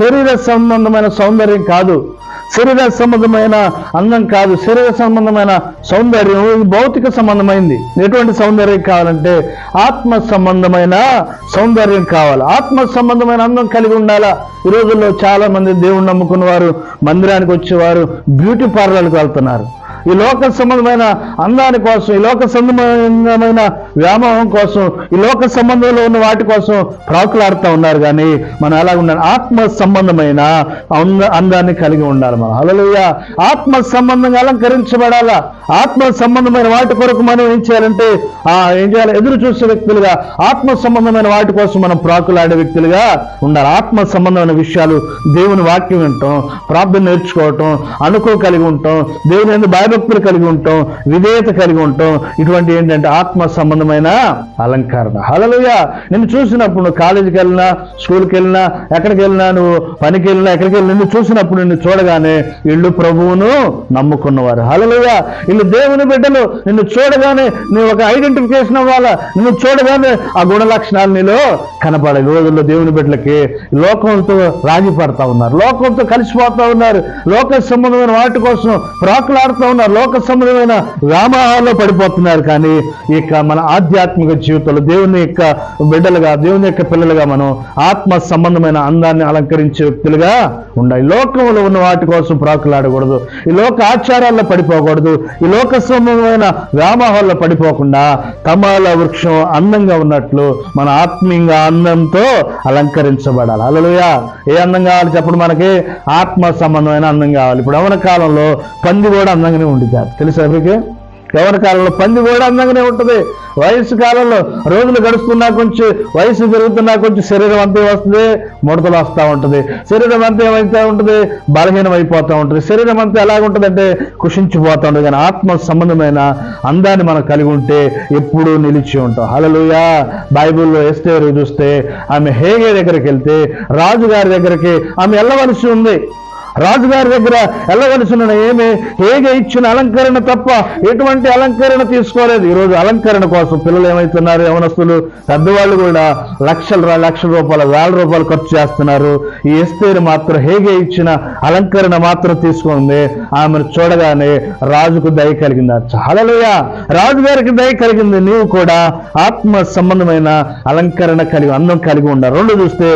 శరీర సంబంధమైన సౌందర్యం కాదు. శరీర సంబంధమైన అందం కాదు. శరీర సంబంధమైన సౌందర్యం ఇది భౌతిక సంబంధమైంది. ఎటువంటి సౌందర్యం కావాలంటే ఆత్మ సంబంధమైన సౌందర్యం కావాలి. ఆత్మ సంబంధమైన అందం కలిగి ఉండాలా? ఈ రోజుల్లో చాలా మంది దేవుణ్ణి నమ్ముకున్న వారు మందిరానికి వచ్చేవారు బ్యూటీ పార్లర్లకు వెళ్తున్నారు. ఈ లోక సంబంధమైన అందాని కోసం ఈ లోక సంబంధమైన వ్యామోహం కోసం ఈ లోక సంబంధంలో ఉన్న వాటి కోసం ప్రాకులాడుతూ ఉన్నారు కానీ మనం ఎలా ఉండాలి? ఆత్మ సంబంధమైన అంద అందాన్ని కలిగి ఉండాలి మనం. హల్లెలూయా. ఆత్మ సంబంధంగా అలంకరించబడాలా? ఆత్మ సంబంధమైన వాటి కొరకు మనం ఏం చేయాలంటే ఆ ఏం చేయాలి? ఎదురు చూసే వ్యక్తులుగా ఆత్మ సంబంధమైన వాటి కోసం మనం ప్రాకులాడే వ్యక్తులుగా ఉండాలి. ఆత్మ సంబంధమైన విషయాలు దేవుని వాక్యం వినటం ప్రార్థన నేర్చుకోవటం అనుకో కలిగి ఉండటం దేవుని బాధ్యత భయభక్తులు కలిగి ఉంటాం విధేయత కలిగి ఉంటాం. ఇటువంటి ఏంటంటే ఆత్మ సంబంధమైన అలంకరణ. హలలుయ నిన్ను చూసినప్పుడు నువ్వు కాలేజీకి వెళ్ళినా స్కూల్కి వెళ్ళినా ఎక్కడికి వెళ్ళినా నువ్వు పనికి వెళ్ళినా ఎక్కడికి వెళ్ళినా నిన్ను చూసినప్పుడు నిన్ను చూడగానే ఇళ్ళు ప్రభువును నమ్ముకున్నవారు. హలలుయ ఇల్లు దేవుని బిడ్డలు. నిన్ను చూడగానే నువ్వు ఒక ఐడెంటిఫికేషన్ అవ్వాలా? నిన్ను చూడగానే ఆ గుణ లక్షణాలు నీలో కనపడాలి. ఈ రోజుల్లో దేవుని బిడ్డలకి లోకంతో రాజీ పడతా ఉన్నారు. లోకంతో కలిసిపోతా ఉన్నారు. లోక సంబంధమైన వాటి కోసం ప్రాకులాడుతూ ఉన్నారు. లోక సంబంధమైన వ్యామోహాల్లో పడిపోతున్నారు కానీ ఇక మన ఆధ్యాత్మిక జీవితంలో దేవుని యొక్క బిడ్డలుగా దేవుని యొక్క పిల్లలుగా మనం ఆత్మ సంబంధమైన అందాన్ని అలంకరించే వ్యక్తులుగా ఉండాలి లోకంలో ఉన్న వాటి కోసం ప్రాకులాడకూడదు. ఈ లోక ఆచారాల్లో పడిపోకూడదు. ఈ లోక సంబంధమైన వ్యామోహాల్లో పడిపోకుండా కమాల వృక్షం అందంగా ఉన్నట్లు మన ఆత్మీయంగా అందంతో అలంకరించబడాలి. అలలుయా ఏ అందం కావాలి చెప్పండి మనకి? ఆత్మ సంబంధమైన అందం కావాలి. ఇప్పుడు అవన కాలంలో పంది కూడా అందంగానే ఉండిద్దారు తెలుసు ఎవరికి? ఎవరి కాలంలో పంది కూడా అందంగానే ఉంటుంది. వయసు కాలంలో రోజులు గడుస్తున్నా కొంచెం వయసు పెరుగుతున్నా కొంచెం శరీరం అంతే వస్తుంది ముడతలు వస్తూ ఉంటుంది. శరీరం అంతా ఏమైతే ఉంటుంది బలహీనం అయిపోతూ ఉంటుంది. శరీరం అంతా ఎలాగుంటుందంటే కుషించిపోతూ ఉంటుంది. కానీ ఆత్మ సంబంధమైన అందాన్ని మనం కలిగి ఉంటే ఎప్పుడూ నిలిచి ఉంటాం. హలలుయా బైబిల్లో ఎస్తే చూస్తే ఆమె హేగే దగ్గరికి వెళ్తే రాజుగారి దగ్గరికి ఆమె వెళ్ళవలసి ఉంది. రాజుగారి దగ్గర వెళ్ళవలసిన ఏమి? హేగే ఇచ్చిన అలంకరణ తప్ప ఎటువంటి అలంకరణ తీసుకోలేదు. ఈరోజు అలంకరణ కోసం పిల్లలు ఏమవుతున్నారు యవనస్తులు పెద్దవాళ్ళు కూడా లక్షల లక్షల రూపాయలు వేల రూపాయలు ఖర్చు చేస్తున్నారు. ఈ ఎస్తేరు మాత్రం హేగే ఇచ్చిన అలంకరణ మాత్రం తీసుకుంది. ఆమెను చూడగానే రాజుకు దయ కలిగింది. చాలలోయ రాజుగారికి దయ కలిగింది. నీవు కూడా ఆత్మ సంబంధమైన అలంకరణ కలిగి అందం కలిగి ఉండాలి. రెండు చూస్తే